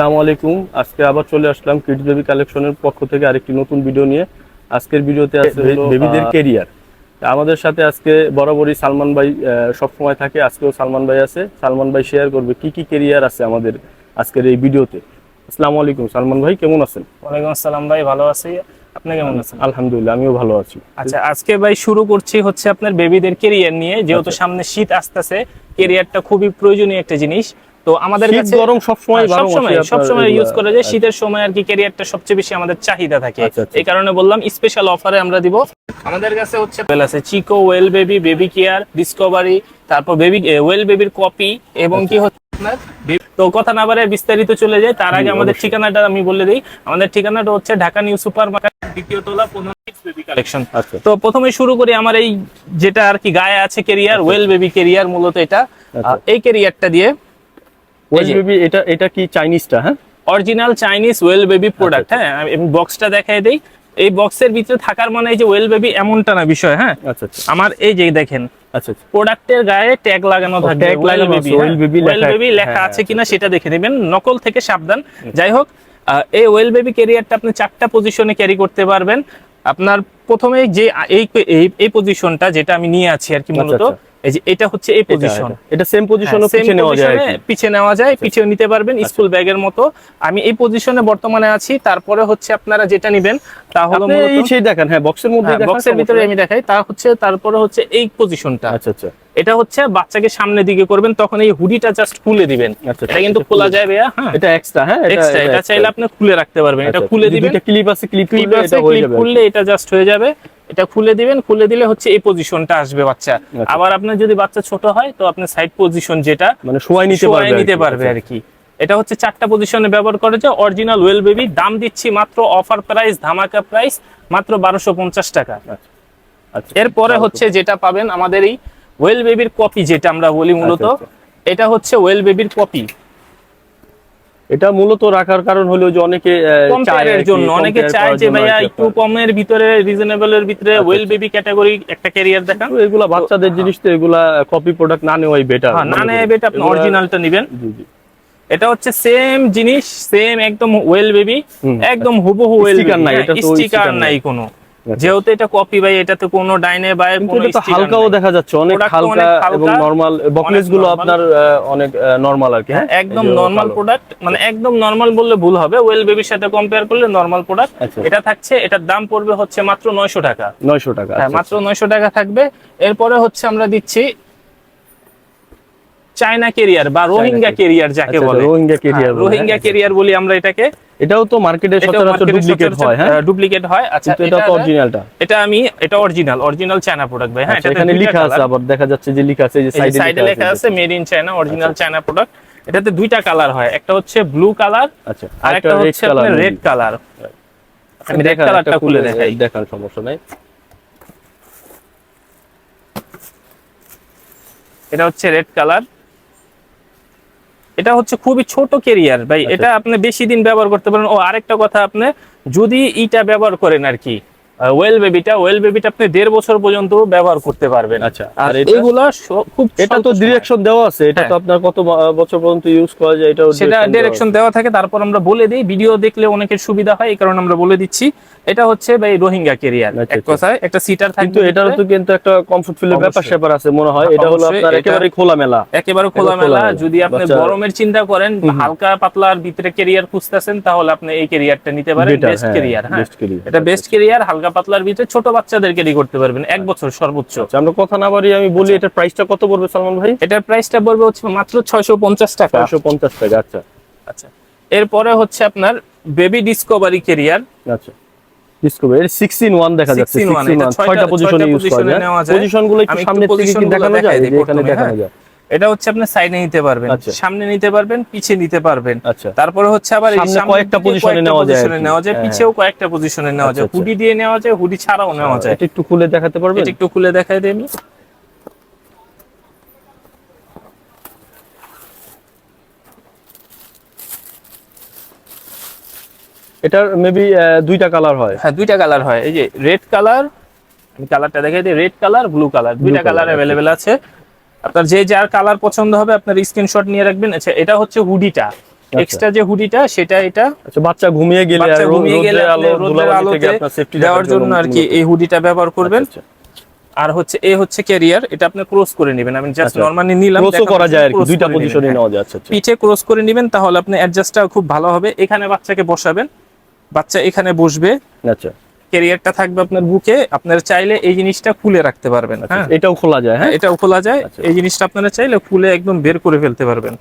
আসসালামু আলাইকুম। আজকে আবার চলে আসলাম কিডস বেবি কালেকশনের পক্ষ থেকে আরেকটি নতুন ভিডিও নিয়ে। আজকের ভিডিওতে আছে বেবিদের কেরিয়ার আমাদের সাথে আজকে বরাবরই সালমান ভাই সব সময় থাকে। আজকেও সালমান ভাই আছে। সালমান ভাই শেয়ার করবে কি কি কেরিয়ার আছে আমাদের আজকের এই ভিডিওতে। আসসালামু আলাইকুম সালমান ভাই কেমন আছেন? ওয়ালাইকুম আসসালাম ভাই ভালো আছি। আপনি কেমন আছেন? আলহামদুলিল্লাহ আমিও ভালো আছি। আচ্ছা আজকে ভাই শুরু করছি হচ্ছে আপনার বেবিদের কেরিয়ার নিয়ে। যেহেতু সামনে শীত আসতেছে কেরিয়ারটা খুবই প্রয়োজনীয় একটা জিনিস। তো আমাদের কাছে গরম সবসময় আপনার সবসময় ইউজ করা যায়। শীতের সময় আর কি ক্যারিয়ারটা সবচেয়ে বেশি আমাদের চাহিদা থাকে। আচ্ছা, আচ্ছা। এই কারণে বললাম স্পেশাল অফারে আমরা দিব। আমাদের কাছে হচ্ছে ওয়েল আছে Chicco oil baby baby care discovery তারপর বেবি ওয়েল বেবির কপি এবং কি হচ্ছে আপনার তো কথা না বারে বিস্তারিত চলে যায়। তার আগে আমাদের ঠিকানাটা আমি বলে দিই। আমাদের ঠিকানাটা হচ্ছে ঢাকা নিউ সুপার মার্কেট দ্বিতীয় তলা পনেরো বেবি কালেকশন আচ্ছা। তো প্রথমে শুরু করি আমার এই যেটা আর কি গায়ে আছে কেরিয়ার ওয়েল বেবি কেরিয়ার মূলত এটা। আচ্ছা। এই কেরিয়ারটা দিয়ে ওয়েল বেবি এটা এটা কি চাইনিজটা হ্যাঁ? Original Chinese oil baby product হ্যাঁ? আমি বক্সটা দেখাই দেই। এই বক্সের ভিতরে থাকার মানে এই যে ওয়েল বেবি এমনটা না বিষয় হ্যাঁ? আচ্ছা আচ্ছা। আমার এই যে দেখেন আচ্ছা আচ্ছা। প্রোডাক্টের গায়ে ট্যাগ লাগানো থাকবে ওয়েল বেবি ওয়েল বেবি লেখা হ্যাঁ, আছে কিনা সেটা দেখে নেবেন। নকল থেকে সাবধান। যাই হোক এই ওয়েল বেবি ক্যারিয়ারটা আপনি চারটা পজিশনে ক্যারি করতে পারবেন। আপনার প্রথমে যে এই এই- পজিশনটা যেটা আমি নিয়ে আছি আর কি আচ্ছা, মূলত আচ্ছা। এই যে এটা হচ্ছে এই পজিশন এটা। সেম পজিশনে হ্যাঁ, পিছে নেওয়া যায় পিছে নেওয়া যায় পিছেও নিতে পারবেন স্কুল ব্যাগের মতো। আমি এই পজিশনে বর্তমানে আছি তারপরে হচ্ছে আপনারা যেটা নেবেন তা হলো এই সেই দেখেন হ্যাঁ বক্সের মধ্যে বক্সের ভিতরে আমি দেখাই তা হচ্ছে তারপরে হচ্ছে এই পজিশনটা আচ্ছা আচ্ছা। এটা হচ্ছে বাচ্চাকে সামনের দিকে করবেন তখন এই হুডিটা জাস্ট খুলে দিবেন। আচ্ছা, এটা কিন্তু খোলা যায় ভাইয়া হ্যাঁ। এটা এক্সট্রা হ্যাঁ এক্সট্রা এটা চাইলে আপনি খুলে রাখতে পারবেন। এটা খুলে দিবেন। এটা ক্লিপ আছে ক্লিপ ক্লিপ আছে এটা ক্লিপ খুললে এটা জাস্ট হয়ে যাবে। এটা খুলে দিবেন খুলে দিলে হচ্ছে এই পজিশনটা আসবে বাচ্চা। আচ্ছা। আবার আপনার যদি বাচ্চা ছোট হয় তো আপনার সাইড পজিশন যেটা মানে শোয়াই নিতে শোয়াই পারবে নিতে পারবে আর কি। এটা হচ্ছে চারটা পজিশনে ব্যবহার করে যে অরিজিনাল ওয়েল বেবি দাম দিচ্ছি মাত্র অফার প্রাইস ধামাকা প্রাইস মাত্র বারোশো পঞ্চাশ টাকা। আচ্ছা। এরপরে হচ্ছে যেটা পাবেন আমাদের এই ওয়েল বেবির কপি যেটা আমরা বলি মূলত আচ্ছা, এটা হচ্ছে ওয়েল বেবির কপি এটা মূলত রাখার কারণ হলো যে অনেকে আহ, চায় কম্পেয়ারের আর কি, জন্য। অনেকে চায় যে ভাইয়া একটু কমের ভিতরে রিজনেবল এর ভিতরে ওয়েল বেবি ক্যাটাগরি একটা ক্যারিয়ার দেখান। এগুলা বাচ্চাদের জিনিস তো এগুলা কপি প্রোডাক্ট না নেওয়াই বেটার হ্যাঁ না নেবে এটা আপনি অরিজিনালটা নেবেন। জি জি। এটা হচ্ছে সেম জিনিস সেম একদম ওয়েল বেবি একদম হুবহু ওয়েল Sticker নাই, এটা স্টিকার নাই। নাই। কোনো। আচ্ছা। যেহেতু এটা কপি ভাই এটাতে কোনো ডাইনে বাই কোনো এটা হালকাও দেখা যাচ্ছে অনেক হালকা এবং নরমাল বকলেসগুলো আপনার অনেক নরমাল আর কি হ্যাঁ? একদম এই নরমাল প্রোডাক্ট মানে একদম নরমাল বললে ভুল হবে। ওয়েল বেবির সাথে কম্পেয়ার করলে নরমাল প্রোডাক্ট আচ্ছা। এটা থাকছে এটার দাম পড়বে হচ্ছে মাত্র নয়শো টাকা। 900 টাকা হ্যাঁ আচ্ছা, মাত্র নয়শো টাকা থাকবে। এরপরে হচ্ছে আমরা দিচ্ছি চায়না কেরিয়ার বা রোহিঙ্গা কেরিয়ার। যাকে আচ্ছা, বলে। রোহিঙ্গা কেরিয়ার হ্যাঁ, রোহিঙ্গা কেরিয়ার বলি আমরা এটাকে। এটাও তো মার্কেটে সচরাচর ডুপ্লিকেট হয় হ্যাঁ। ডুপ্লিকেট হয়। আচ্ছা কিন্তু এটা তো অরিজিনালটা এটা আমি এটা অরিজিনাল অরিজিনাল চায়না প্রোডাক্ট ভাই হ্যাঁ আচ্ছা, এখানে লেখা আছে আবার দেখা যাচ্ছে যে লেখা আছে যে সাইডে সাইডে লেখা আছে মেড ইন চায়না অরিজিনাল আচ্ছা। চায়না প্রোডাক্ট এটাতে দুইটা কালার হয় একটা হচ্ছে ব্লু কালার আচ্ছা আর একটা হচ্ছে আপনার রেড কালার আমি রেড কালারটা খুলে দেখাই। দেখার সমস্যা নাই। এটা হচ্ছে রেড কালার এটা হচ্ছে খুবই ছোট কেরিয়ার ভাই আচ্ছা। এটা আপনি বেশি দিন ব্যবহার করতে পারেন ও আরেকটা কথা আপনি যদি ইটা ব্যবহার করেন আর কি ওয়েল বেবিটা ওয়েল বেবিটা আপনি দেড় বছর পর্যন্ত ব্যবহার করতে পারবেন। আচ্ছা আর এটা এগুলো খুব এটা তো ডিরেকশন দেওয়া আছে এটা তো হ্যাঁ। আপনার কত বছর পর্যন্ত ইউজ করা যায় এটাও সেটা ডিরেকশন দেওয়া থাকে তারপর আমরা বলে দিই ভিডিও দেখলে অনেকের সুবিধা হয় এই কারণে আমরা বলে দিচ্ছি। এটা হচ্ছে ভাই রোহিঙ্গা কেরিয়ার আচ্ছা, এক আচ্ছা। কথায় একটা সিটার। থাকবে কিন্তু এটারও তো কিন্তু একটা কমফোর্ট ফিলের ব্যাপার স্যাপার আছে মনে হয় এটা হলো আপনার এটা- একেবারে খোলামেলা। একেবারে খোলামেলা। যদি আপনি গরমের চিন্তা করেন হালকা পাতলার ভিতরে কেরিয়ার খুঁজতেছেন তাহলে আপনি এই কেরিয়ারটা নিতে পারেন বেস্ট হ্যাঁ, কেরিয়ার হ্যাঁ। এটা বেস্ট কেরিয়ার হালকা পাতলার ভিতরে ছোট বাচ্চাদের ক্যারি করতে পারবেন। এক বছর সর্বোচ্চ। আচ্ছা, আমরা কথা না বাড়িয়ে আমি বলি এটার প্রাইসটা কত পড়বে সালমান ভাই? এটার প্রাইসটা পড়বে হচ্ছে মাত্র ছয়শো পঞ্চাশ টাকা। চারশো পঞ্চাশ টাকা আচ্ছা। আচ্ছা। এরপরে হচ্ছে আপনার বেবি ডিসকভারি কেরিয়ার আচ্ছা। ডিসকভারি এর 6 in 1 দেখা যাচ্ছে 6 in 6 one, in এটা 1 ছয়টা- পজিশনে ইউজ করা যায়। নেওয়া যায়। পজিশনগুলো একটু সামনে থেকে দেখানো যায়? এখানে প্রথমে, দেখানো হ্যাঁ। যায়। এটা হচ্ছে আপনি সাইডে নিতে পারবেন আচ্ছা। সামনে নিতে পারবেন পিছে নিতে পারবেন। আচ্ছা। তারপরে হচ্ছে আবার কয়েকটা কয়েকটা নেওয়া যায়। নেওয়া যায় হ্যাঁ, পিছেও কয়েকটা পজিশনে নেওয়া যায় আচ্ছা, আচ্ছা। হুডি দিয়ে নেওয়া যায় হুডি ছাড়াও নেওয়া যায়। এটা একটু খুলে দেখাতে পারবেন? একটু খুলে দেখাই দিই এটার মেবি দুইটা কালার হয়। হ্যাঁ দুইটা কালার হয়। এই যে রেড কালার আমি কালারটা দেখাই দিই রেড কালার ব্লু কালার দুইটা কালার। অ্যাভেলেবেল আছে। আপনার যে যার কালার পছন্দ হবে আপনার স্ক্রিনশট নিয়ে রাখবেন। আচ্ছা এটা হচ্ছে হুডিটা। এক্সট্রা যে হুডিটা সেটা এটা আচ্ছা বাচ্চা ঘুমিয়ে গেলে আর ঘুমিয়ে গেলে রোদের আলো থেকে আলোতে আপনার সেফটি দেওয়ার জন্য আর কি এই হুডিটা ব্যবহার করবেন। আচ্ছা, আর হচ্ছে এ হচ্ছে ক্যারিয়ার এটা আপনি ক্রস করে নেবেন। আমি জাস্ট আচ্ছা। নরমালি নিলাম দেখানোর করা যায় আর কি দুইটা পজিশনে। নেওয়া যায়। আচ্ছা আচ্ছা। পিঠে ক্রস করে নেবেন তাহলে আপনি অ্যাডজাস্টটা খুব ভালো হবে। এখানে বাচ্চাকে বসাবেন বাচ্চা এখানে বসবে। আচ্ছা। ক্যারিয়ারটা থাকবে আপনার বুকে আপনারা চাইলে এই জিনিসটা খুলে রাখতে পারবেন। আচ্ছা হ্যাঁ? এটাও খোলা যায় হ্যাঁ? হ্যাঁ এটাও খোলা যায়। আচ্ছা। এই জিনিসটা আপনারা চাইলে খুলে একদম বের করে ফেলতে পারবেন।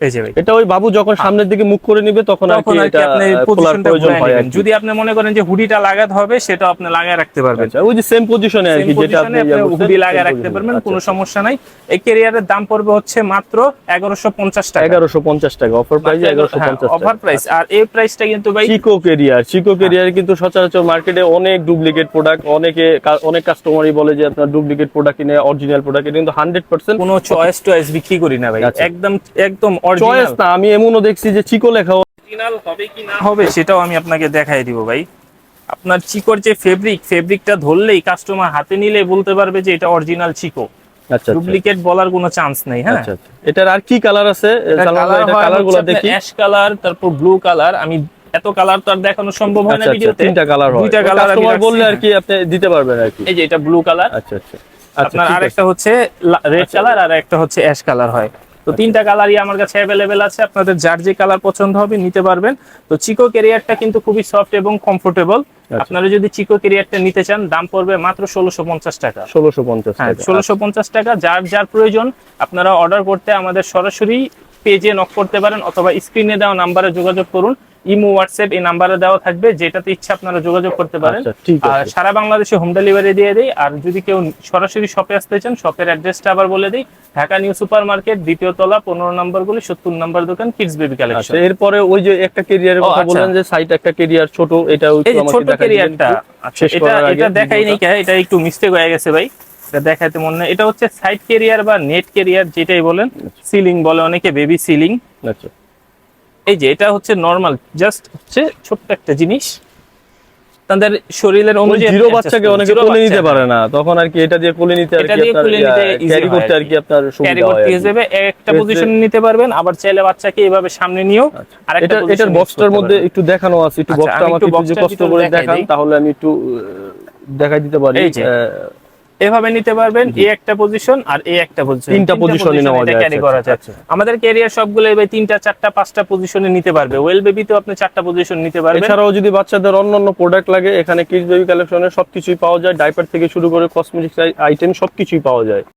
এই যে ভাই। এটা ওই বাবু যখন সামনের দিকে মুখ করে নিবে তখন আর কি এটা আপনি পজিশনটা প্রয়োজন হয় আর নেবেন কি। যদি আপনি মনে করেন যে হুডিটা লাগাতে হবে সেটা আপনি লাগায় রাখতে পারবেন। আচ্ছা ওই যে সেম পজিশনে আর কি যেটা আপনি position এ আপনি করছেন, হুডি লাগায় রাখতে পারবেন কোনো আচ্ছা। সমস্যা নাই। এই ক্যারিয়ারের দাম পড়বে হচ্ছে মাত্র এগারোশো পঞ্চাশ টাকা। অফার প্রাইস অফার প্রাইস আর এই প্রাইসটা কিন্তু ভাই চিকো কেরিয়ার চিকো কেরিয়ার কিন্তু সচরাচর মার্কেটে অনেক ডুপ্লিকেট প্রোডাক্ট অনেকে অনেক কাস্টমারই বলে যে আপনার ডুপ্লিকেট প্রোডাক্ট কিনে অরিজিনাল প্রোডাক্ট কিন্তু হান্ড্রেড পার্সেন্ট কোনো চয়েস টয়েস বিক্রি করি না ভাই। আচ্ছা। একদম একদম চয়েস না আমি এমনও দেখছি যে চিকো লেখা হবে কি না হবে সেটাও আমি আপনাকে দেখাই দিব ভাই। আপনার চিকোর যে ফেব্রিক ফেব্রিকটা ধরলেই কাস্টমার হাতে নিলে বলতে পারবে যে এটা অরিজিনাল চিকো আচ্ছা আচ্ছা। ডুপ্লিকেট বলার কোনো চান্স নেই হ্যাঁ? আচ্ছা আচ্ছা। এটার আর কি কালার আছে? সালমান কালারগুলো দেখি। অ্যাশ কালার তারপর ব্লু কালার আমি এত কালার তো আর দেখানো সম্ভব হয় না আচ্ছা আচ্ছা। ভিডিওতে। তিনটা কালার হয়। দুইটা কালার আমি বললে আর। কি আপনি দিতে পারবেন আর কি। এই যে এটা ব্লু কালার আচ্ছা আচ্ছা। আচ্ছা আপনার। আরেকটা হচ্ছে রেড আচ্ছা। কালার আর একটা হচ্ছে অ্যাশ কালার হয়। তো তিনটা কালারই আমার কাছে অ্যাভেলেবেল আছে আপনাদের যার যে কালার পছন্দ হবে নিতে পারবেন। তো চিকো ক্যারিয়ারটা কিন্তু খুবই সফট এবং কমফোর্টেবল আচ্ছা। আপনারা যদি চিকো ক্যারিয়ারটা নিতে চান দাম পড়বে মাত্র ষোলোশো পঞ্চাশ টাকা। ষোলোশো পঞ্চাশ হ্যাঁ টাকা। ষোলোশো পঞ্চাশ টাকা যার যার প্রয়োজন আপনারা অর্ডার করতে আমাদের সরাসরি পেজে নক করতে পারেন অথবা স্ক্রিনে দেওয়া নাম্বারে যোগাযোগ করুন। ইমো হোয়াটসঅ্যাপ এই নাম্বারে দেওয়া থাকবে যেটাতে ইচ্ছা আপনারা যোগাযোগ করতে পারেন। আচ্ছা, আর সারা বাংলাদেশে হোম ডেলিভারি দিয়ে দেই। আর যদি কেউ সরাসরি শপে আসতে চান শপের অ্যাড্রেসটা আবার বলে দিই। ঢাকা নিউ সুপার মার্কেট দ্বিতীয় তলা পনেরো নম্বর গুলি সত্তর নম্বর দোকান কিডস বেবি কালেকশন এরপরে ওই যে একটা কেরিয়ারের ও, কথা আচ্ছা। বললেন যে সাইড একটা কেরিয়ার ছোট এটা ছোট ক্যারিয়ারটা আচ্ছা, এটা এটা দেখাই নেই এটা একটু মিস্টেক হয়ে গেছে ভাই। দেখাতে মনে নেই। এটা হচ্ছে সাইড ক্যারিয়ার বা নেট ক্যারিয়ার যেটাই বলেন সিলিং বলে অনেকে বেবি সিলিং আচ্ছা। এই যে এটা হচ্ছে নর্মাল জাস্ট হচ্ছে ছোট্ট একটা জিনিস। তাদের শরীরের অনুযায়ী জিরো বাচ্চাকে অনেকে কোলে নিতে পারে না। তখন আর কি এটা দিয়ে কোলে নিতে আর এটা কি দিয়ে কোলে নিতে ক্যারি করতে আর কি। আপনার সুবিধা হয় করতে হিসেবে একটা পজিশন নিতে পারবেন আবার চাইলে বাচ্চাকে এইভাবে সামনে নিয়েও আর এটা position এটার বক্সটার মধ্যে একটু দেখানো আছে একটু আচ্ছা, বক্সটা আমাকে একটু একটু কষ্ট করে দেখান তাহলে আমি একটু দেখাই দিতে পারি। এভাবে নিতে পারবেন এই একটা পজিশন আর এই একটা পজিশন তিনটা পজিশনে নেওয়া যায় ক্যারি করা যায়। আমাদের ক্যারিয়ার সবগুলো এবারে তিনটা চারটা পাঁচটা পজিশনে নিতে পারবে। ওয়েল বেবিতে আপনি চারটা পজিশন নিতে পারবেন। এছাড়াও যদি বাচ্চাদের অন্যান্য প্রোডাক্ট লাগে এখানে কিডস বেবি কালেকশনে সবকিছুই পাওয়া যায়। ডাইপার থেকে শুরু করে কসমেটিক্স আইটেম সবকিছুই পাওয়া যায়।